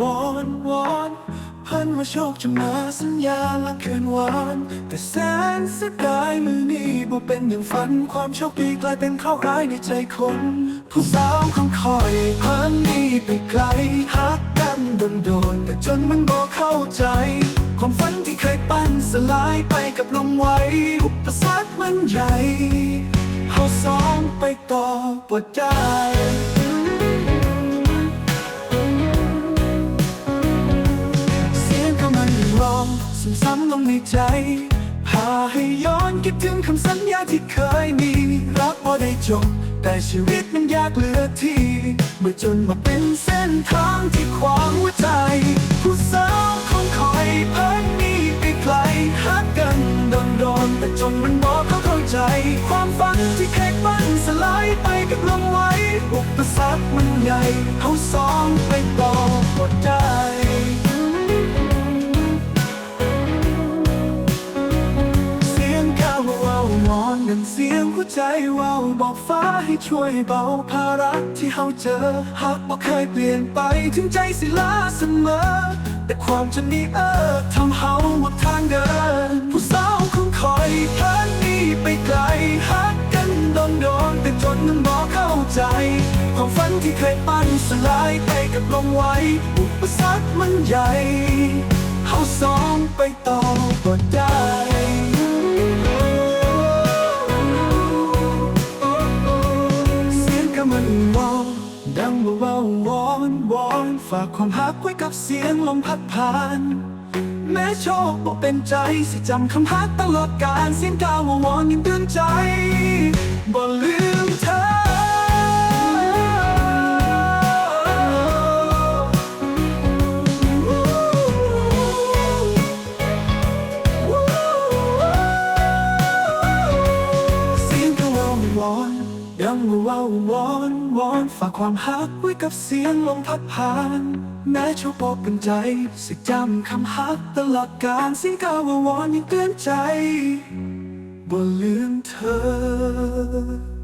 วอนวอนพันว่าโชคจะมาสัญญาละคืนวานแต่แสนเสียดายมือนี้บ่เป็นอย่างฝัน ความโชคดีกลายเป็นข้าวร้ายในใจคน ผู้สาวคงคอยพันนี้ไปไกลหักกันโดนโดนๆแต่จนมันบ่เข้าใจ ความฝันที่เคยปั้นสลายไปกับลมไหวอุปสรรคมันใหญ่เขาสองไปต่อปวดได้ ซ้ำลงในใจ พาให้ย้อนคิดถึงคำสัญญาที่เคยมี รักพอได้จบ แต่ชีวิตมันยากเหลือที่เมื่อจนมาเป็นเส้นทางที่ขวางหัวใจ ผู้สาวคงคอยพันนี้ไปไกลหักกันดนดนๆแต่จนมันบอกเขาเข้าใจ ความฝันที่เคยปั้นสลายไปกับลมไว้อุปสรรคมันใหญ่เขาสองไป นั่นเสียงหัวใจว่าวบอกฟ้าให้ช่วยเบาภาระที่เขาเจอ หากบอกเคยเปลี่ยนไปถึงใจสิลาเสมอ แต่ความจำนี้เออทำเขาหมดทางเดิน ผู้สาวคงคอยพันนี้ไปไกลหักกันโดนโดนๆแต่จนมันบอกเข้าใจ ความฝันที่เคยปั้นสลายไปกับลมไว้อุปสรรคมันใหญ่เขาสองไปต่อก็ได้ วอนฝากความหักไว้กับเสียงลมพัดผ่าน แม้โชคบอกเป็นใจสิจำคำพักตลอดกาลเสียงดาวว่าวอนยังเตือนใจบ่ ยังว่าวอนวอนฝากความฮักไว้กับเสียงลมพัดผ่าน แม้โชคบอกเป็นใจ สิจำคำฮักตลอดกาลสิ่งกาวว่าวอนยังเตือนใจ บ่ลืมเธอ